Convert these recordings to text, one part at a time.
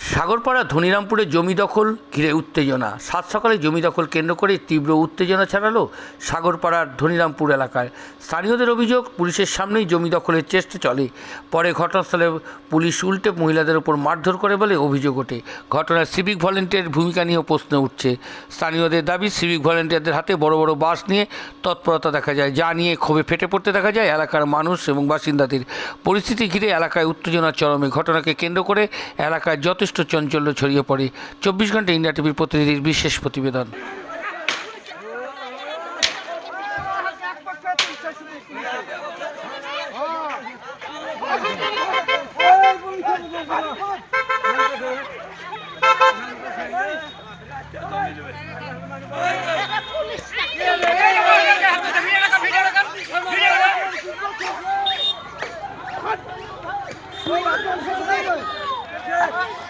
সাগরপাড়া ধনিরামপুরে জমি দখল, ঘিরে উত্তেজনা। সাত সকালে জমি দখল কেন্দ্র করে তীব্র উত্তেজনা ছড়ালো সাগরপাড়ার ধনিরামপুর এলাকায়। স্থানীয়দের অভিযোগ, পুলিশের সামনেই জমি দখলের চেষ্টা চলে। পরে ঘটনাস্থলে পুলিশ উল্টে মহিলাদের ওপর মারধর করে বলে অভিযোগ ওঠে। ঘটনায় সিভিক ভলেন্টিয়ার ভূমিকা নিয়েও প্রশ্ন উঠছে। স্থানীয়দের দাবি, সিভিক ভলেন্টিয়ারদের হাতে বড় বড় বাস নিয়ে তৎপরতা দেখা যায়। যা নিয়ে ক্ষোভে ফেটে পড়তে দেখা যায় এলাকার মানুষ এবং বাসিন্দাদের। পরিস্থিতি ঘিরে এলাকায় উত্তেজনার চরমে ঘটনাকে কেন্দ্র করে এলাকায় যথেষ্ট চাঞ্চল্য ছড়িয়ে পড়ে চব্বিশ ঘণ্টা ইন্ডিয়া টিভির প্রতিনিধির বিশেষ প্রতিবেদন এদিকে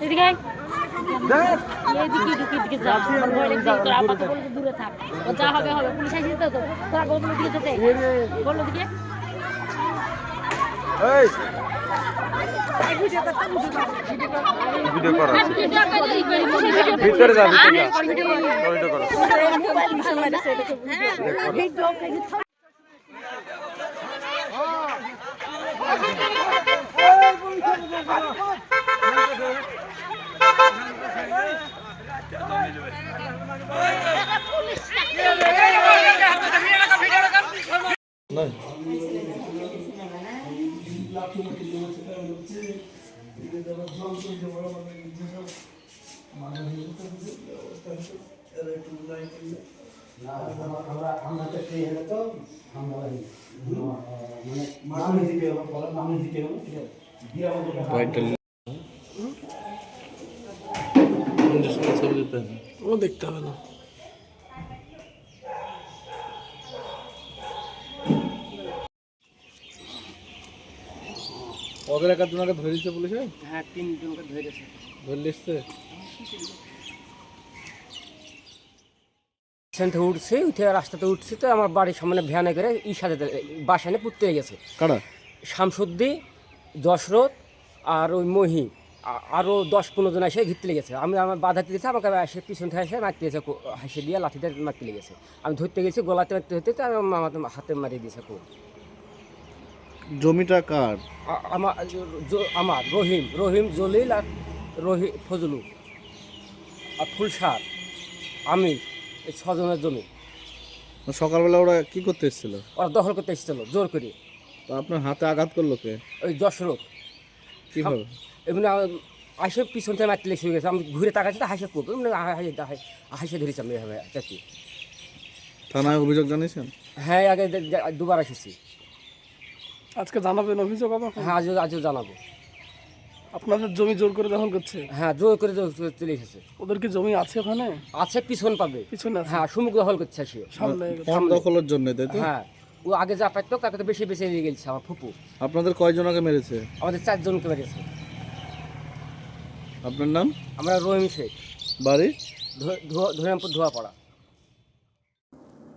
এদিকে এদিকে এদিকে যা আমার ভয় লাগছে তোর আপাতত বলে যে দূরে থাক ও যা হবে হবে পুলিশ আসিস তো তো তোরা বলল দিকে যেতে বলল দিকে ভিডিও ভিতরে ভিতরে যা ভিতরে যা হ্যাঁ, ভিডিও করো ও দেখতে হবে না ওদের একা জনকে ধরে দিচ্ছে পুলিশে? হ্যাঁ তিনজনকে ধরেছে ধরে স্টেশন থেকে উঠছে উঠে রাস্তাতে উঠছে তো আমার বাড়ির সামনে ভ্যানে করে ই সাথে বাসানে পুঁততে গেছে। কারা? শামসুদ্দি দশরথ আর ওই মহি আরও দশ পনেরো জন এসে ঘিরতে লেগেছে আমি আমার বাধা দিয়েছে আমাকে এসে পিছন থেকে এসে মারতে গেছে হাসি দিয়ে লাঠিতে মারতে লেগেছে আমি ধরতে গেছি গলাতে মারতে ধরতে তো আমার আমার হাতে মারিয়ে দিয়েছে খুব জমিটা কার? আমার আমার রহিম রহিম জলিল আর রহি ফজলু আর ফুলসার আমি এই ছজনের জমি। সকালবেলা ওরা কি করতে এসেছিল? ওরা দখল করতে এসেছিল জোর করে। তো আপনার হাতে আঘাত করল কে? ওই দশরথ কীভাবে এমনি আসে পিছন থেকে মারতে লেগে গেছে আমি ঘুরে তাকাচ্ছি তো হাসে পুক এমনি হাসে হাসে ধরেছি আমি এভাবে চাকি থানায় অভিযোগ জানিয়েছেন? হ্যাঁ আগে দুবার এসেছি। আজকে জানাবেন অভিযোগ আমাকে হ্যাঁ আজও আজও জানাব। আপনাদের জমি জোর করে দখল করছে? হ্যাঁ জোর করে জোর করে চলে এসেছে। ওদের কি জমি আছে ওখানে? আছে পিছন পাবে। পিছনে আছে? হ্যাঁ সুমুখ দখল করছে সে। সামনে ফোন দখলের জন্য তাই তো? হ্যাঁ ও আগে যা পাইতো তাকে তো বেশি বেশি নিয়ে গেছে আমার ফুপু। আপনাদের কয়জনকে মেরেছে? আমাদের চারজনকে বেরিয়েছে আপনার নাম? আমরা রহিম শেখ। বাড়ি? ধরিরামপুর ধোয়া পড়া